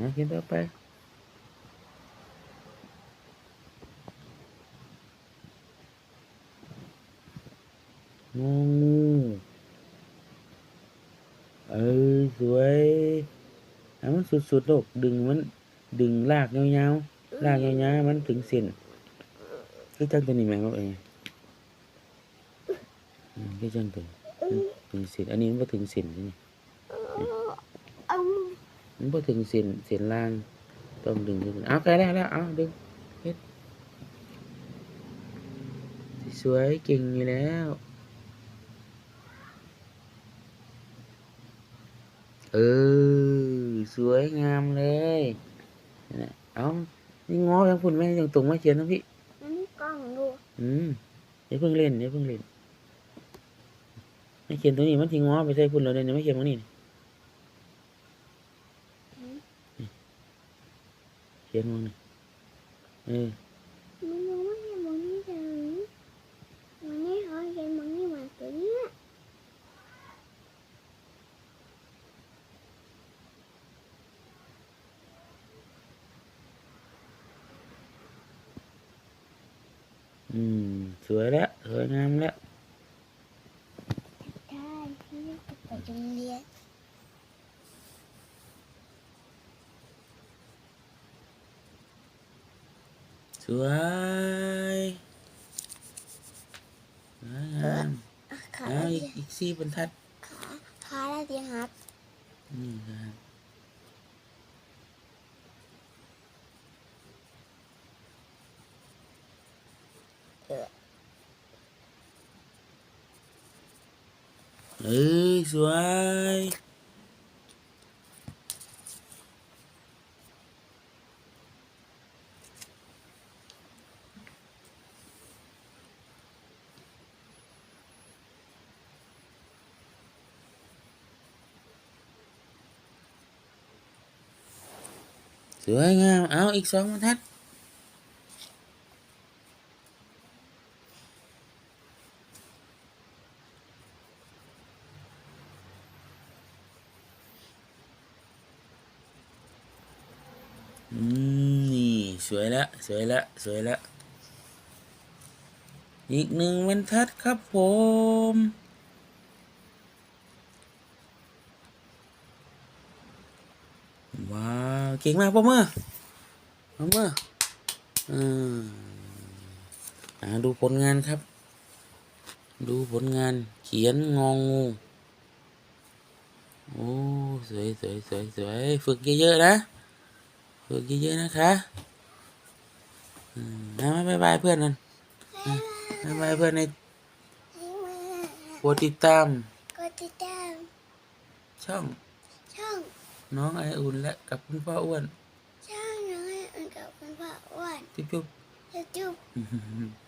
นะเขียนต่อไปงองูเออสวยเอามันสุดๆโลกดึงมันดึงลากยา มันพอถึงเส้นเส้นล่าง ต้องดึงขึ้นเอาใกล้แล้วแล้วเอาดึงเฮ็ดสวยเก่งอยู่แล้วเออสวยงามเลยนั่นแหละเอานี่ง้อยังพุ่นไหมยังตรงมาเขียนนะพี่อันนี้กล้องดูอืมอย่าเพิ่งเล่นอย่าเพิ่งเล่นไม่เขียนตัวนี้มันทิ้งง้อไปใส่พุ่นเลยเนี่ยไม่เขียนตรงนี้ นี่เขียนมึงนี่เออมันยังไม่เห็นมันนี่เลยมันนี่เขาเห็นมันนี่เหมือนตัวเนี้ย อืม สวยแล้วสวยงามแล้ว ใช่ที่ไปโรงเรียน สวย สวยงามขาเอาอีกอีกสี่บรรทัดขาแล้วเตียงหักนี่ครับเอ้ยสวย สวยงาม เอาอีกสองบรรทัดอืมนี่ สวยละ สวยละ สวยละ อีกหนึ่งบรรทัดครับผมว้า เก่งมากพ่อเมื่อพ่อเมื่ออ่าอ่าดูผลงานครับ ดูผลงานเขียนงองู โอ้ สวยสวยสวยสวยฝึกเยอะๆนะ ฝึกเยอะๆนะคะอืมเอาบ๊ายบายเพื่อนนั่นบ๊ายบายเพื่อนในโปรดติดตามก็ติดตาม ช่อง ช่อง น้องไออุ่นและกับคุณพ่ออ้วนช่องน้อยอันกับคุณพ่ออ้วนจุ๊บจุ๊บจะจุ๊บๆ